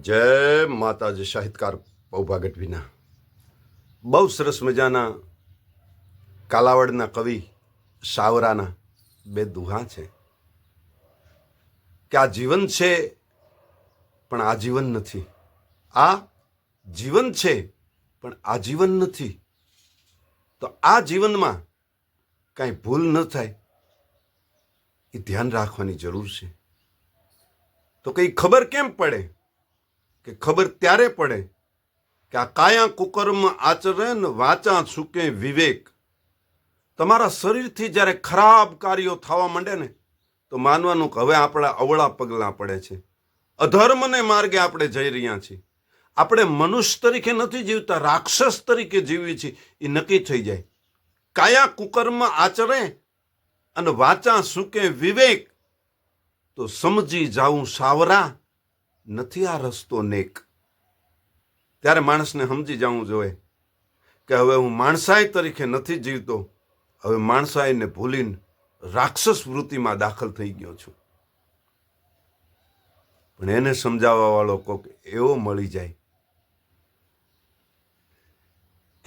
જય માતાજી, સાહિત્યકાર પૌભા ગઢવીના. બહુ સરસ મજાના કાલાવડના કવિ સાવરાના બે દુહા છે. કે આ જીવન છે, પણ આજીવન નથી. આ જીવન છે, પણ આજીવન નથી. તો આ જીવનમાં કાંઈ ભૂલ ન થાય. એ ધ્યાન રાખવાની જરૂર છે. તો કંઈ ખબર કેમ પડે? કે ખબર ત્યારે પડે કે આ કાયા કુકર્મ આચરે ને વાચા ચૂકે વિવેક. તમારા શરીરથી જ્યારે ખરાબ કાર્યો થવા માંડે ને, તો માનવાનું કે હવે આપણા અવળા પગલાં પડે છે. અધર્મને માર્ગે આપણે જઈ રહ્યા છીએ. આપણે મનુષ્ય તરીકે નથી જીવતા, રાક્ષસ તરીકે જીવીએ છીએ. એ નક્કી થઈ જાય. કાયા કુકર્મ આચરે અને વાચા સુકે વિવેક, તો સમજી જાઉં સાવરા નથી આ રસ્તો નેક. ત્યારે માણસને સમજી જવું જોઈએ કે હવે હું માણસાઈ તરીકે નથી જીવતો, હવે માણસાઈને ભૂલીને રાક્ષસ વૃત્તિમાં દાખલ થઈ ગયો છું. પણ એને સમજાવવા વાળો કોક એવો મળી જાય.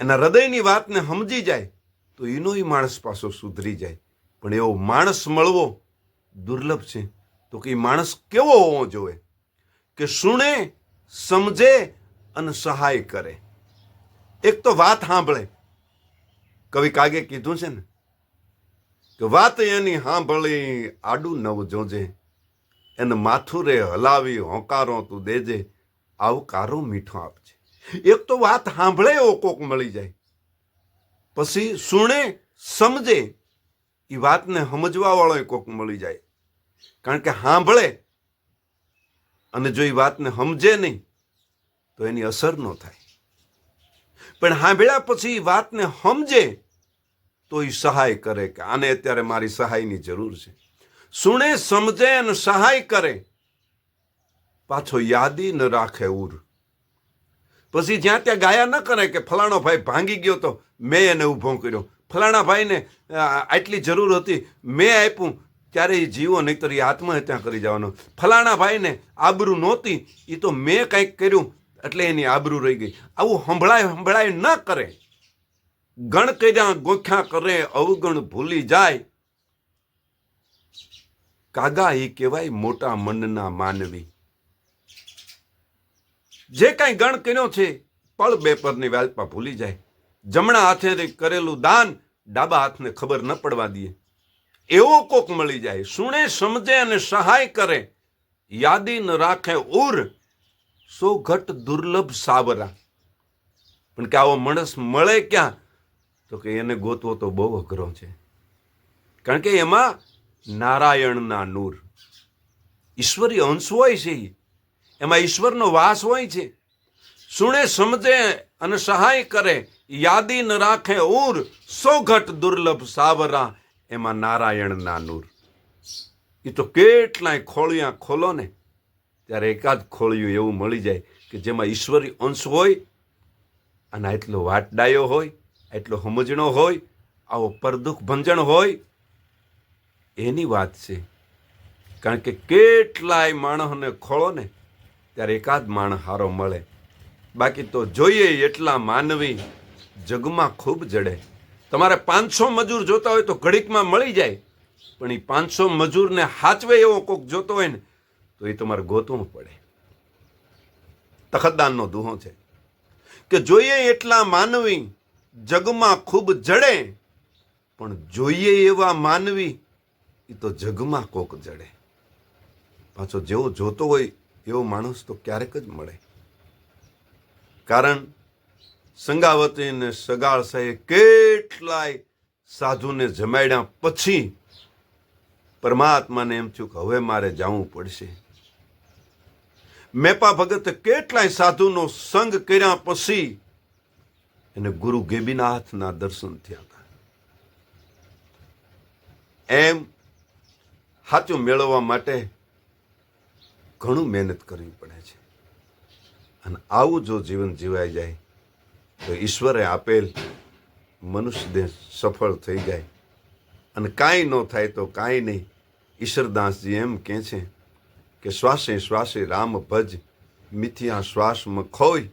એના હૃદયની વાતને સમજી જાય તો એનો માણસ પાછો સુધરી જાય. પણ એવો માણસ મળવો દુર્લભ છે. તો કે એ માણસ કેવો હોવો જોઈએ? કે સુણે, સમજે અને સહાય કરે. એક તો વાત સાંભળે. કવિ કાગે કીધું છે ને કે વાત એની સાંભળી, આડું નવ જોજે. એને માથું રે હલાવી, હોંકારો તું દેજે. આવકારો મીઠો આપજે. એક તો વાત સાંભળે એવો કોક મળી જાય. પછી સુણે, સમજે. એ વાતને સમજવાવાળો કોક મળી જાય. કારણ કે સાંભળે અને જો એ વાતને સમજે નહીં, તો એની અસર ન થાય. પણ સાંભળ્યા પછી એ વાતને સમજે, તો એ સહાય કરે કે આને અત્યારે મારી સહાયની જરૂર છે. સુણે, સમજે અને સહાય કરે. પાછો યાદી ન રાખે ઉર પછી જ્યાં ત્યાં ગાયા ન કરે કે ફલાણો ભાઈ ભાંગી ગયો તો મેં એને ઊભો કર્યો. ફલાણા ભાઈને આટલી જરૂર હતી, મેં આપ્યું ત્યારે જીવો નહીતર એ આત્મહત્યા કરી જવાનો. ફલાણા ભાઈને આબરૂ નહોતી એ તો મેં કંઈક કર્યું, એટલે એની આબરૂ રહી ગઈ. આવું સંભળાય સંભળાય ન કરે. ગણ કર્યા ગોખ્યા કરે, અવગણ ભૂલી જાય. કાગા એ કહેવાય મોટા મનના માનવી. જે કાંઈ ગણ કર્યો છે, પળ બે પરની વાલ્પા ભૂલી જાય. જમણા હાથે કરેલું દાન ડાબા હાથને ખબર ન પડવા દે. એવો કોક મળી જાય. સુણે, સમજે અને સહાય કરે. યાદી ન રાખે ઉર, સો ઘટ દુર્લભ સાવરા. પણ કે આવો માણસ મળે ક્યાં? તો કે એને ગોતવો તો બહુ અઘરો છે. કારણ કે એમાં નારાયણના નૂર. ઈશ્વરી અંશ હોય છે એમાં ઈશ્વરનો વાસ હોય છે. સુણે, સમજે અને સહાય કરે. યાદી ન રાખે ઉર, સો ઘટ દુર્લભ સાવરા. એમાં નારાયણના નૂર. એ તો કેટલાય ખોળિયા ખોલો ને, ત્યારે એકાદ ખોળિયું એવું મળી જાય કે જેમાં ઈશ્વરી અંશ હોય, અને એટલો વાટડાયો હોય એટલો સમજણો હોય, આવો પરદુખ ભંજણ હોય, એની વાત છે. કારણ કે કેટલાય માણસને ખોળો ને, ત્યારે એકાદ માણસ હારો મળે. બાકી તો જોઈએ એટલા માનવી જગમાં ખૂબ જડે. તમારે પાંચસો મજૂર જોતા હોય તો ઘડીકમાં મળી જાય. પણ એ પાંચસો મજૂરને હાચવે એવો કોક જોતો હોય ને, તો એ તમારે ગોતવું પડે. તખતદાનનો દુહો છે. કે જોઈએ એટલા માનવી જગમાં ખૂબ જડે, પણ જોઈએ એવા માનવી એ તો જગમાં કોક જડે. પાછો જેવો જોતો હોય એવો માણસ તો ક્યારેક જ મળે. કારણ સંગાવતી ને સગાળ સાહેબ કેટલાય સાધુને જમાડ્યા પછી પરમાત્માને એમ થયું કે હવે મારે જવું પડશે. મેપા ભગતે કેટલાય સાધુનો સંગ કર્યા પછી એને ગુરુ ગેબીનાથના દર્શન થયા હતા. એમ સાચું મેળવવા માટે ઘણું મહેનત કરવી પડે છે. અને આવું જો જીવન જીવાઈ જાય, તો ઈશ્વરે આપેલ મનુષ્ય દેહ સફળ થઈ જાય. અને કાંઈ ન થાય તો કાંઈ નહીં. ઈશ્વરદાસજી એમ કહે છે કે શ્વાસે શ્વાસે રામ ભજ, મિથિયા શ્વાસમાં ખોય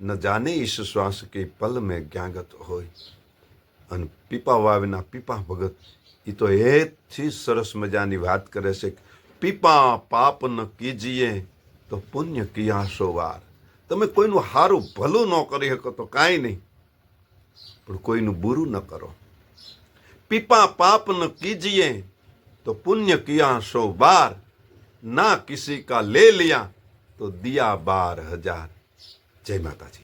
ન જાને ઈશ શ્વાસ કે પલ મેં જ્ઞાગત હોય. અને પીપા વાવીના પીપા ભગત એ તો એથી સરસ મજાની વાત કરે છે પીપા પાપ ન કીજીએ તો પુણ્ય કિયાસો વાર તમે કોઈનું સારું ભલું ન કરી શકો તો કાંઈ નહીં. પણ કોઈનું બુરું ન કરો. પીપા પાપ ન કીજીએ તો પુણ્ય કિયા સો બાર ના કિસી કા લે લિયા તો દિયા બાર હજાર. જય માતાજી.